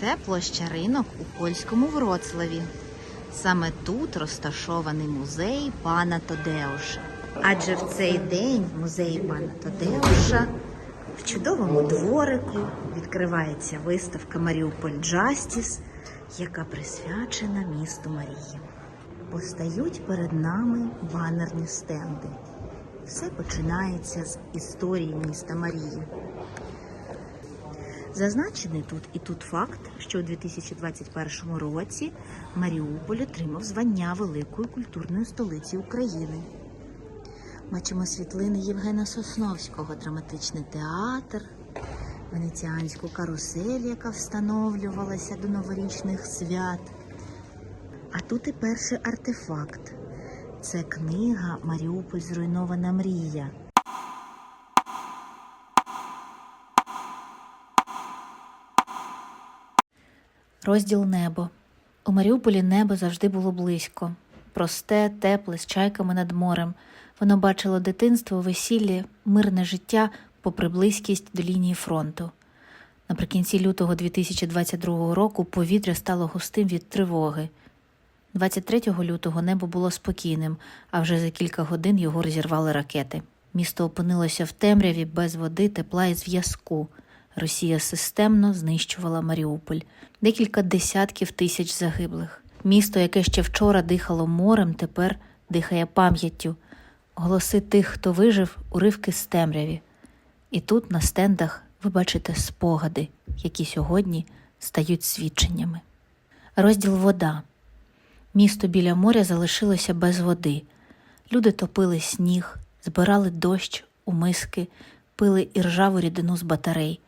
Це площа ринок у польському Вроцлаві. Саме тут розташований музей пана Тодеуша. Адже в цей день в музеї пана Тодеуша в чудовому дворику відкривається виставка Маріуполь Джастіс, яка присвячена місту Марії. Постають перед нами банерні стенди. Все починається з історії міста Марії. Зазначений тут і тут факт, що у 2021 році Маріуполь отримав звання Великої культурної столиці України. Бачимо світлини Євгена Сосновського, драматичний театр, венеціанську карусель, яка встановлювалася до новорічних свят. А тут і перший артефакт. Це книга Маріуполь зруйнована мрія. Розділ небо. У Маріуполі небо завжди було близько. Просте, тепле, з чайками над морем. Воно бачило дитинство, весілля, мирне життя попри близькість до лінії фронту. Наприкінці лютого 2022 року повітря стало густим від тривоги. 23 лютого небо було спокійним, а вже за кілька годин його розірвали ракети. Місто опинилося в темряві без води, тепла і зв'язку. Росія системно знищувала Маріуполь, декілька десятків тисяч загиблих. Місто, яке ще вчора дихало морем, тепер дихає пам'яттю. Голоси тих, хто вижив, уривки з темряві. І тут на стендах ви бачите спогади, які сьогодні стають свідченнями. Розділ вода. Місто біля моря залишилося без води. Люди топили сніг, збирали дощ у миски, пили іржаву рідину з батарей.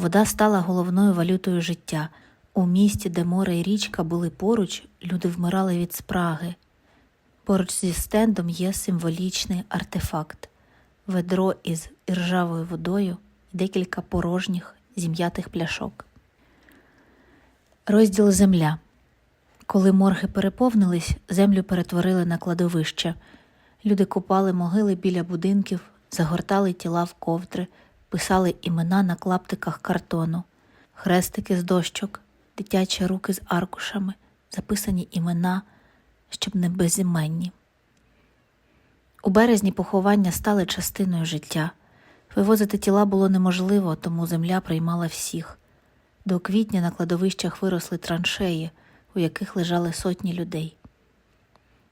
Вода стала головною валютою життя. У місті, де море і річка були поруч, люди вмирали від спраги. Поруч зі стендом є символічний артефакт ведро із іржавою водою і декілька порожніх зім'ятих пляшок. Розділ Земля. Коли морги переповнились, землю перетворили на кладовище. Люди копали могили біля будинків, загортали тіла в ковдри, писали імена на клаптиках картону, хрестики з дощок, дитячі руки з аркушами, записані імена, щоб не безіменні. У березні поховання стали частиною життя. Вивозити тіла було неможливо, тому земля приймала всіх. До квітня на кладовищах виросли траншеї, у яких лежали сотні людей.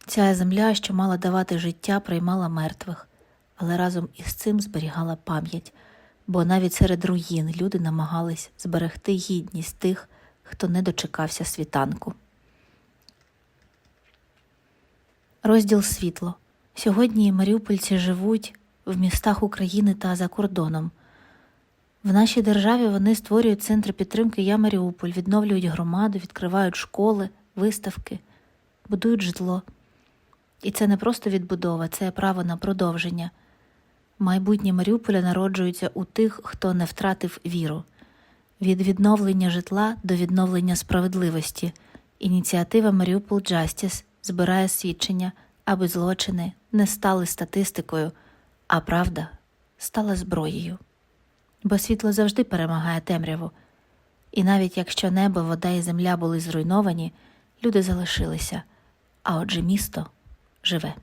Ця земля, що мала давати життя, приймала мертвих, але разом із цим зберігала пам'ять, бо навіть серед руїн люди намагались зберегти гідність тих, хто не дочекався світанку. Розділ світло. Сьогодні маріупольці живуть в містах України та за кордоном. В нашій державі вони створюють центри підтримки Я Маріуполь, відновлюють громаду, відкривають школи, виставки, будують житло. І це не просто відбудова, це право на продовження. Майбутнє Маріуполя народжується у тих, хто не втратив віру. Від відновлення житла до відновлення справедливості. Ініціатива Маріуполь Justice збирає свідчення, аби злочини не стали статистикою, а правда стала зброєю. Бо світло завжди перемагає темряву. І навіть якщо небо, вода і земля були зруйновані, люди залишилися, а отже місто живе.